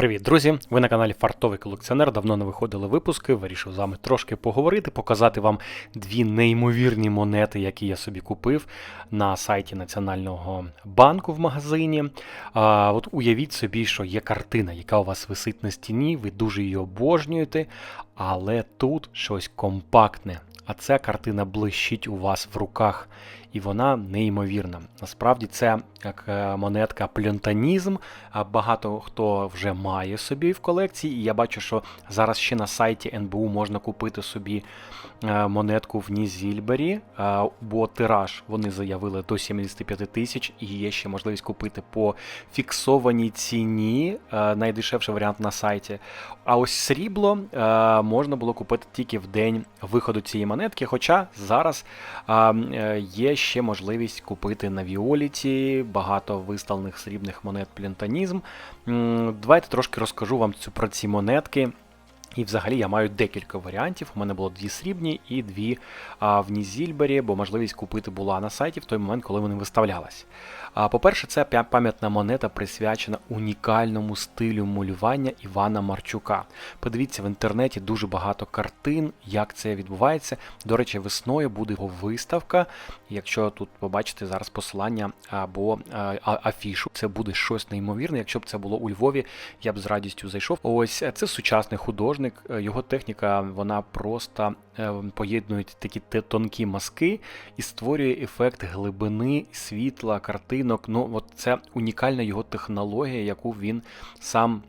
Привіт, друзі! Ви на каналі Фартовий колекціонер. Давно не виходили випуски. Вирішив з вами трошки поговорити, показати вам дві неймовірні монети, які я собі купив на сайті Національного банку в магазині. А, От уявіть собі, що є картина, яка у вас висить на стіні, ви дуже її обожнюєте, але тут щось компактне. А ця картина блищить у вас в руках, і вона неймовірна. Насправді це як е, монетка плюнтанізм. Багато хто вже має собі в колекції, і я бачу, що зараз ще на сайті НБУ можна купити собі е, монетку в Нізільбері, е, бо тираж вони заявили до 75 тисяч, і є ще можливість купити по фіксованій ціні, найдешевший варіант на сайті. А ось срібло можна було купити тільки в день виходу цієї монетки. Хоча зараз є ще можливість купити на Віоліті багато виставлених срібних монет плінтанізм. Давайте трошки розкажу вам про ці монетки. І взагалі я маю декілька варіантів. У мене було дві срібні і дві а, в Нізільбері, бо можливість купити була на сайті в той момент, коли вони виставлялись. А, По-перше, це пам'ятна монета присвячена унікальному стилю малювання Івана Марчука. Подивіться в інтернеті дуже багато картин, як це відбувається. До речі, весною буде його виставка. Якщо тут побачите зараз посилання або а, афішу, це буде щось неймовірне. Якщо б це було у Львові, я б з радістю зайшов. Ось це сучасний художник художник, е, його техніка вона просто е, поєднує такі тонкі мазки і створює ефект глибини, світла, картинок. Ну, от це унікальна його технологія, яку він сам.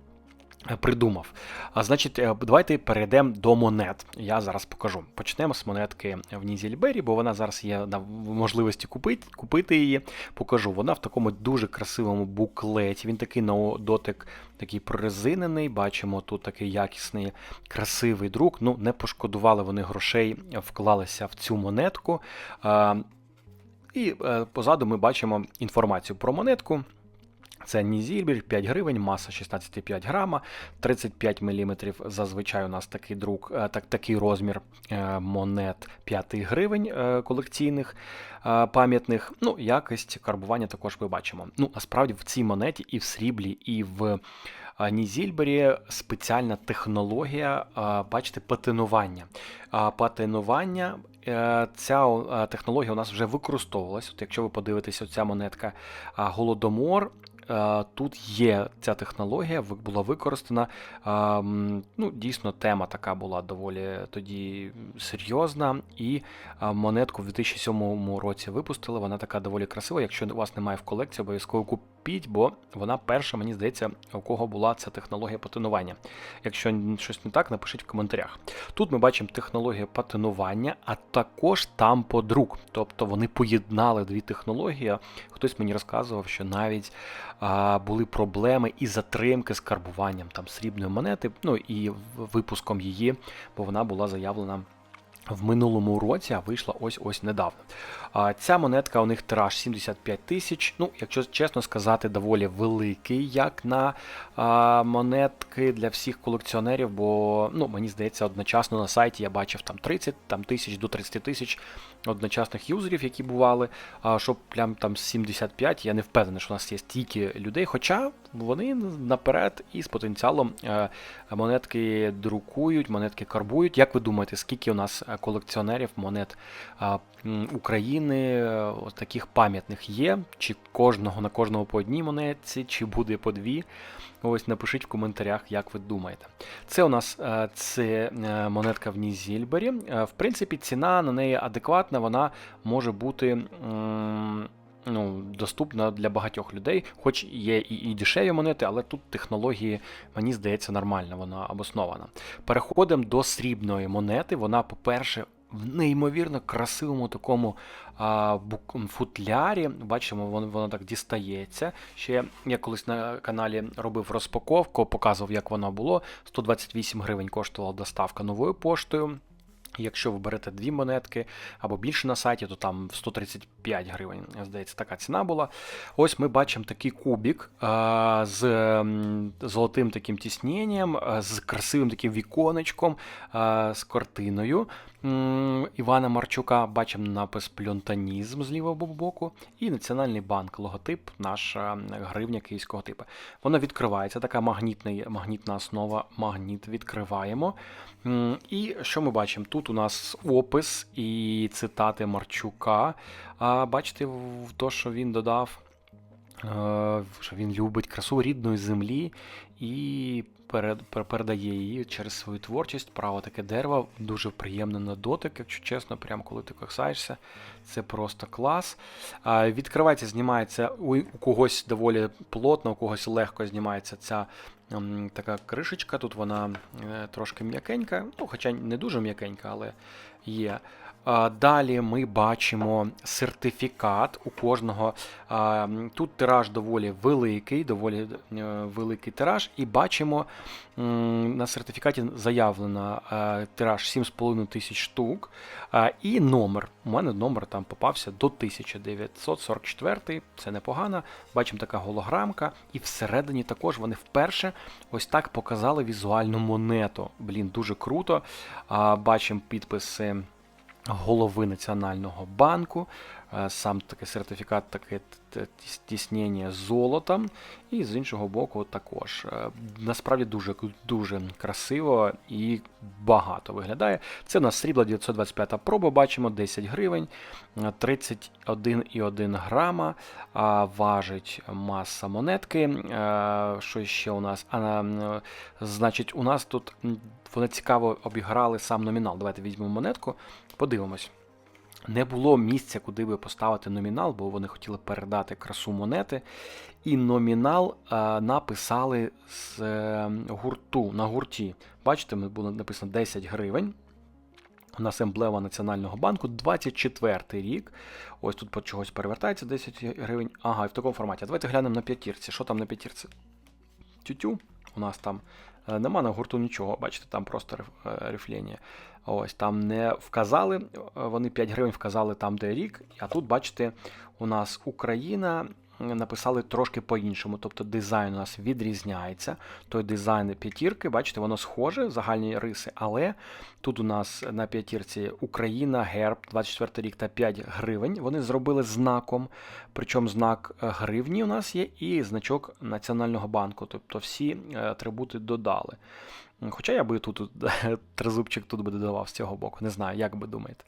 Е, придумав. А значить, давайте перейдемо до монет. Я зараз покажу. Почнемо з монетки в Нізільбері, бо вона зараз є на можливості купити купити її. Покажу. Вона в такому дуже красивому буклеті. Він такий на дотик такий прорезинений. Бачимо, тут такий якісний, красивий друк. Ну, не пошкодували вони грошей, вклалися в цю монетку. І е, позаду ми бачимо інформацію про монетку. Це Нізільбір, 5 гривень, маса 16,5 грама, 35 мм. Зазвичай у нас такий друк, е, так, такий розмір е, монет 5 гривень е, колекційних пам'ятних. Ну, якість карбування також ми бачимо. Ну, насправді в цій монеті і в сріблі, і в Нізільбері спеціальна технологія, бачите, патинування. Патинування. Ця технологія у нас вже використовувалась. От Якщо ви подивитесь, оця монетка Голодомор, тут є ця технологія, була використана. Ну, Дійсно, тема така була доволі тоді серйозна. І монетку в 2007 році випустили. Вона така доволі красива. Якщо у вас немає в колекції, обов'язково купіть, бо вона перша, мені здається, у кого була ця технологія патинування. Якщо щось не так, напишіть в коментарях. Тут ми бачимо технологію патинування, а також тамподрук. Тобто вони поєднали дві технології. Хтось мені розказував, що навіть а, були проблеми і затримки з карбуванням там срібної монети, ну і випуском її, бо вона була заявлена. В минулому році а вийшла ось ось недавно. Ця монетка у них тираж 75 тисяч. Ну, якщо чесно сказати, доволі великий, як на монетки для всіх колекціонерів, бо ну, мені здається, одночасно на сайті я бачив там 30 там, тисяч до 30 тисяч одночасних юзерів, які бували. А щоб прям там 75, я не впевнений, що у нас є стільки людей. Хоча вони наперед і з потенціалом е, монетки друкують, монетки карбують. Як ви думаєте, скільки у нас е, колекціонерів монет України е, таких пам'ятних є? Чи кожного на кожного по одній монетці, чи буде по дві? Ось напишіть в коментарях, як ви думаєте. Це у нас це монетка в Нізільбері. В принципі, ціна на неї адекватна, вона може бути ну, доступна для багатьох людей, хоч є і і дешеві монети, але тут технології, мені здається, нормально, вона обоснована. Переходимо до срібної монети. Вона, по-перше, в неймовірно красивому такому а, футлярі. Бачимо, воно, воно так дістається. Ще я колись на каналі робив розпаковку, показував, як воно було. 128 гривень коштувала доставка новою поштою. Якщо ви берете дві монетки або більше на сайті, то там 135 гривень, здається, така ціна була. Ось ми бачимо такий кубік а, з золотим таким тісненням, з красивим таким віконечком, а, з картиною. Івана Марчука. Бачимо напис плюнтанізм з лівого боку. І Національний банк, логотип, наша гривня київського типу. Вона відкривається, така магнітна, магнітна основа. Магніт відкриваємо. І що ми бачимо? Тут у нас опис і цитати Марчука. А бачите, то, що він додав. Е, що він любить красу рідної землі і передає її через свою творчість. Право таке дерево, дуже приємне на дотик, якщо чесно, прямо коли ти косаєшся. Це просто клас. Відкривається, знімається у, когось доволі плотно, у когось легко знімається ця така кришечка. Тут вона е, трошки м'якенька, ну, хоча не дуже м'якенька, але є. Далі ми бачимо сертифікат у кожного. Тут тираж доволі великий, доволі е, великий тираж, і бачимо на сертифікаті заявлено е, тираж 7,5 тисяч штук. І номер. У мене номер там попався до 1944, це непогано. Бачимо така голограмка, і всередині також вони вперше ось так показали візуальну монету. Блін, дуже круто. Бачимо підписи голови Національного банку. Е, Сам такий сертифікат, таке тіснення золотом. І з іншого боку, також. Е, Насправді дуже дуже красиво і багато виглядає. Це у нас срібла 925 проба, бачимо 10 гривень, е, 31,1 грама. Важить маса монетки. Е, Що ще у нас? А, Значить, у нас тут вони цікаво обіграли сам номінал. Давайте візьмемо монетку, подивимось. Не було місця, куди би поставити номінал, бо вони хотіли передати красу монети. І номінал е, написали з е, гурту на гурті. Бачите, було написано 10 гривень. У нас емблема Національного банку, 24 рік. Ось тут по чогось перевертається 10 гривень. Ага, і в такому форматі. Давайте глянемо на п'ятірці. Що там на п'ятірці? Тютю. У нас там нема на гурту нічого. Бачите, там просто е. Ось там не вказали. е, Вони 5 гривень вказали там, де рік. А тут, бачите, у нас Україна. Написали трошки по-іншому, тобто дизайн у нас відрізняється. Той дизайн п'ятірки, бачите, воно схоже, загальні риси, але тут у нас на п'ятірці Україна, герб, 24 рік та 5 гривень. Вони зробили знаком, причому знак е, гривні у нас є, і значок Національного банку, тобто всі е, атрибути додали. Хоча я би тут тризубчик тут би додавав з цього боку, не знаю, як би думаєте.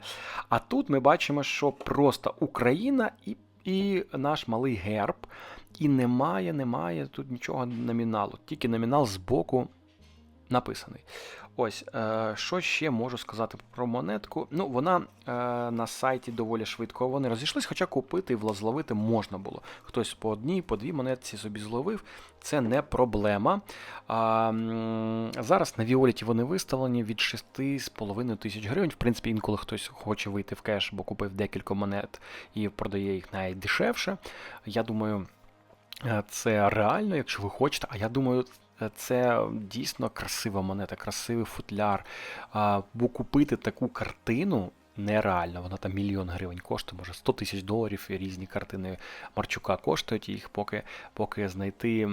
А тут ми бачимо, що просто Україна і, і наш малий герб, і немає, немає тут нічого номіналу, тільки номінал з боку написаний. Ось, е, що ще можу сказати про монетку? Ну, вона е, на сайті доволі швидко вони розійшлись, хоча купити і зловити можна було. Хтось по одній, по дві монетці собі зловив, це не проблема. Зараз на Віоліті вони виставлені від 6,5 тисяч гривень. В принципі, інколи хтось хоче вийти в кеш, бо купив декілька монет і продає їх найдешевше. Я думаю. Е, Це реально, якщо ви хочете. А я думаю, це дійсно красива монета, красивий футляр. Бо купити таку картину нереально. Вона там мільйон гривень коштує, може 100 тисяч доларів і різні картини Марчука коштують їх, поки, поки знайти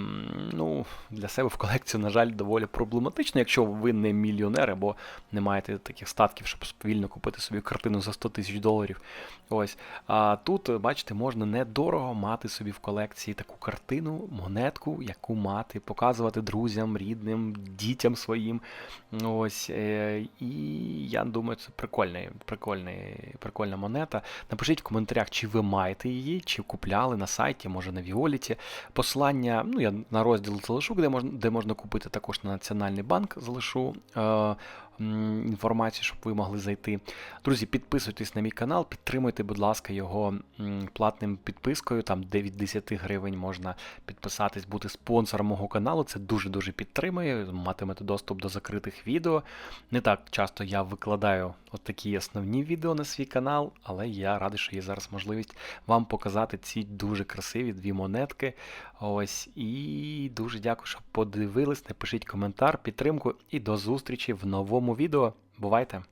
ну, для себе в колекцію, на жаль, доволі проблематично, якщо ви не мільйонер або не маєте таких статків, щоб вільно купити собі картину за 100 тисяч доларів. Ось. А тут, бачите, можна недорого мати собі в колекції таку картину, монетку, яку мати, показувати друзям, рідним, дітям своїм. Ось. е, І я думаю, це прикольний, прикольний, прикольна монета. Напишіть в коментарях, чи ви маєте її, чи купляли на сайті, може на Віоліті. Посилання, ну я на розділ залишу, де можна, де можна купити також на Національний банк залишу. Е, м, Інформацію, щоб ви могли зайти. Друзі, підписуйтесь на мій канал, підтримуйте, будь ласка, його платним підпискою. Там де від 10 гривень можна підписатись, бути спонсором мого каналу. Це дуже-дуже підтримує. Матимете доступ до закритих відео. Не так часто я викладаю от такі основні відео на свій канал, але я радий, що є зараз можливість вам показати ці дуже красиві дві монетки. Ось і дуже дякую, що подивились. Напишіть коментар, підтримку і до зустрічі в новому відео. Бувайте!